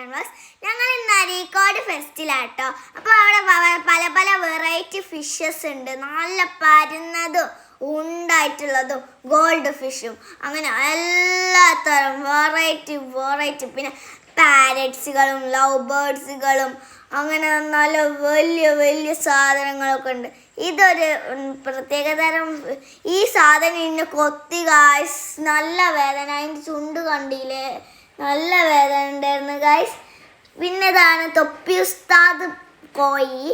Canvas ഞങ്ങൾ ഇന്ന് അരീക്കോട് ഫെസ്റ്റിലാട്ടോ. അപ്പോൾ അവിടെ പല പല വെറൈറ്റി ഫിഷസ് ഉണ്ട്. നല്ല പരുന്നതും ഉണ്ടായിട്ടുള്ളതും ഗോൾഡ് ഫിഷും അങ്ങനെ എല്ലാത്തരം തരം വെറൈറ്റി വെറൈറ്റി പിന്നെ പാരറ്റ്സുകളും ലവ് ബേർഡ്സുകളും അങ്ങനെ നല്ല വലിയ വലിയ സാധനങ്ങളൊക്കെ ഉണ്ട്. ഇതൊരു പ്രത്യേക പ്രത്യേകതരം ഈ സാധനം ഇന്ന് കൊത്തി കാശ് നല്ല വേദന. അതിന്റെ ചുണ്ട് കണ്ടില്ലേ? നല്ല വേദന ഉണ്ടായിരുന്നു ഗായ്സ് പിന്നെ ഇതാണ് തൊപ്പി ഉസ്താദ് കോയി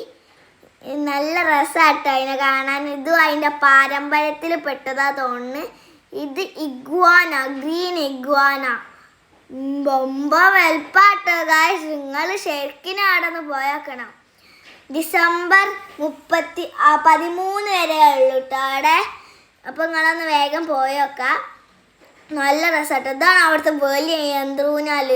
നല്ല രസമായിട്ട് അതിനെ കാണാൻ. ഇതും അതിന്റെ പാരമ്പര്യത്തിൽ പെട്ടതാ തോന്നുന്നു. ഇത് ഇഗ്വാന ഗ്രീൻ ഇഗ്വാന. ബൊമ്പ വെൽപ്പാട്ടോ ഗായ്സ് നിങ്ങൾ ശരിക്കും പോയാക്കണം. ഡിസംബർ മുപ്പത്തി പതിമൂന്ന് വരെ ഉള്ളൂ കേട്ടോ അവിടെ. അപ്പോൾ നിങ്ങളൊന്ന് വേഗം പോയോക്കാം നല്ല രസമായിട്ട് ഇതാണ് അവിടുത്തെ വലിയ യന്ത്രൂഞ്ഞാൽ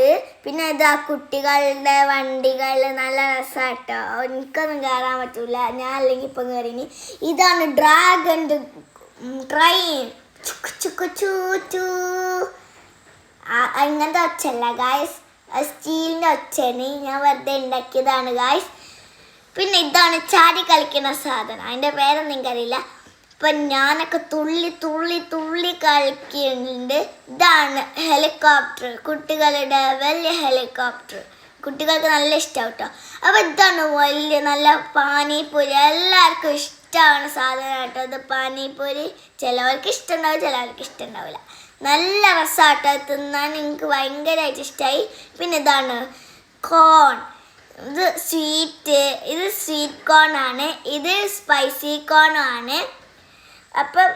പിന്നെ ഇത് കുട്ടികളുടെ വണ്ടികൾ നല്ല രസമായിട്ടോ എനിക്കൊന്നും കയറാൻ പറ്റൂല. ഞാൻ അല്ലെങ്കിൽ ഇപ്പം കയറിനി ഇതാണ് ഡ്രാഗൺ ട്രെയിൻ ചുക്ക് ചുക്ക് ചൂ ചൂ. അങ്ങനത്തെ ഒച്ചല്ല ഗായ്സ് സ്റ്റീലിന്റെ ഒച്ചയാണ്. ഞാൻ വെറുതെ ഉണ്ടാക്കിയതാണ് ഗായ്സ് പിന്നെ ഇതാണ് ചാടി കളിക്കുന്ന സാധനം. അതിന്റെ പേരൊന്നും എനിക്കറിയില്ല. ഇപ്പം ഞാനൊക്കെ തുള്ളി തുള്ളി തുള്ളി കളിക്കുന്നുണ്ട്. ഇതാണ് ഹെലികോപ്റ്റർ കുട്ടികളുടെ വലിയ ഹെലികോപ്റ്റർ കുട്ടികൾക്ക് നല്ല ഇഷ്ടമാവും കേട്ടോ അപ്പോൾ ഇതാണ് വലിയ നല്ല പാനിപ്പൂരി. എല്ലാവർക്കും ഇഷ്ടമാണ് സാധനം കേട്ടോ ഇത് പാനിപ്പൂരി. ചിലവർക്ക് ഇഷ്ടമുണ്ടാവും ചിലവർക്ക് ഇഷ്ടമുണ്ടാവില്ല. നല്ല രസമാട്ടോ തിന്നാൻ. എനിക്ക് ഭയങ്കരമായിട്ട് ഇഷ്ടമായി പിന്നെ ഇതാണ് കോൺ ഇത് സ്വീറ്റ് ഇത് സ്വീറ്റ് കോൺ ആണ്. ഇത് സ്പൈസി കോൺ ആണ്. അപ്പം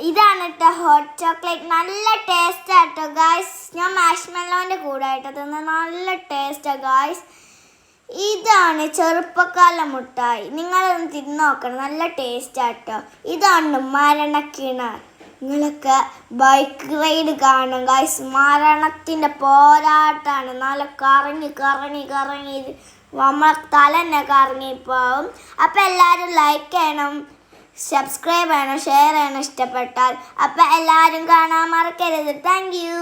ഇതാണ് കേട്ടോ ഹോട്ട് ചോക്ലേറ്റ് നല്ല ടേസ്റ്റ് ആട്ടോ ഗായ്സ് ഞാൻ മാഷ്മെല്ലോന്റെ കൂടെ ആയിട്ട് തന്നെ. നല്ല ടേസ്റ്റാണ് ഗായ്സ് ഇതാണ് ചെറുപ്പക്കാല മുട്ടായി. നിങ്ങളൊന്ന് തിന്ന് നോക്കണം. നല്ല ടേസ്റ്റ് ആട്ടോ. ഇതാണ് മരണക്കിണർ നിങ്ങളൊക്കെ ബൈക്ക് റൈഡ് കാണും ഗായ്സ് മരണത്തിന്റെ പോരാട്ടമാണ് നല്ല കറങ്ങി കറങ്ങി കറങ്ങി. നമ്മളെ തല തന്നെ കറങ്ങിപ്പോവും. അപ്പം എല്ലാവരും ലൈക്ക് ചെയ്യണം. സബ്സ്ക്രൈബ് ചെയ്യണം ഷെയർ ചെയ്യണം ഇഷ്ടപ്പെട്ടാൽ. അപ്പം എല്ലാവരും കാണാൻ മറക്കരുത്. Thank you